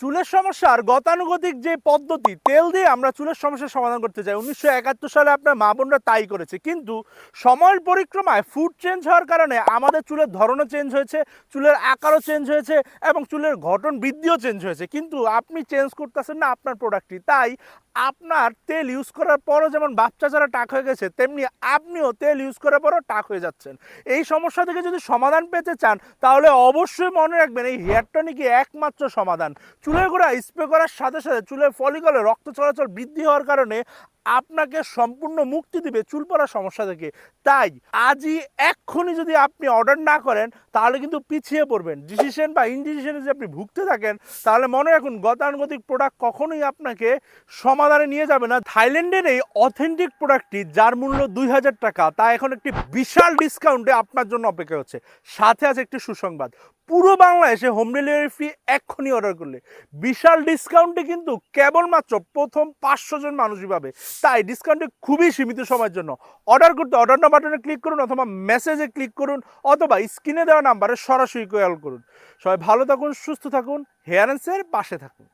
চুলের সমস্যার গতানুগতিক যে পদ্ধতি, তেল দিয়ে আমরা চুলের সমস্যার সমাধান করতে চাই। উনিশশো একাত্তর সালে আপনার মা বোনরা তাই করেছে। কিন্তু সময়ের পরিক্রমায় ফুড চেঞ্জ হওয়ার কারণে আমাদের চুলের ধরনও চেঞ্জ হয়েছে, চুলের আকারও চেঞ্জ হয়েছে এবং চুলের গঠন বৃদ্ধিও চেঞ্জ হয়েছে। কিন্তু আপনি চেঞ্জ করতেছেন না আপনার প্রোডাক্টটি তাই আপনার তেল ইউজ করার পরও যেমন বাচ্চা যারা টাক হয়ে গেছে, তেমনি আপনিও তেল ইউজ করার পরও টাক হয়ে যাচ্ছেন। এই সমস্যা থেকে যদি সমাধান পেতে চান, তাহলে অবশ্যই মনে রাখবেন এই হেয়ার টনিকই একমাত্র সমাধান। চুলের গোড়া স্প্রে করার সাথে সাথে চুলের ফলিকলে রক্ত চলাচল বৃদ্ধি হওয়ার কারণে আপনাকে সম্পূর্ণ মুক্তি দিবে চুল পড়ার সমস্যা থেকে। তাই আজই এক্ষুনি যদি আপনি অর্ডার না করেন, তাহলে কিন্তু পিছিয়ে পড়বেন। ডিসিশন বা ইনডিসিশনে যদি আপনি ভুগতে থাকেন, তাহলে মনে রাখুন গতানুগতিক প্রোডাক্ট কখনোই আপনাকে সমাধানে নিয়ে যাবে না। থাইল্যান্ডের এই অথেন্টিক প্রোডাক্টটি যার মূল্য দুই হাজার টাকা, তা এখন একটি বিশাল ডিসকাউন্টে আপনার জন্য অপেক্ষা হচ্ছে সাথে আছে একটি সুসংবাদ। পুরো বাংলাদেশে হোম ডেলিভারি ফ্রি এক্ষুনি অর্ডার করলে। বিশাল ডিসকাউন্টে কিন্তু কেবলমাত্র প্রথম পাঁচশো জন মানুষই পাবে। তাই ডিসকাউন্টে খুবই সীমিত সময়ের জন্য। অর্ডার করতে অর্ডার না বাটনে ক্লিক করুন অথবা মেসেজে ক্লিক করুন অথবা স্ক্রিনে দেওয়া নাম্বারে সরাসরি কল করুন। সবাই ভালো থাকুন, সুস্থ থাকুন হেয়ারেন্সের পাশে থাকুন।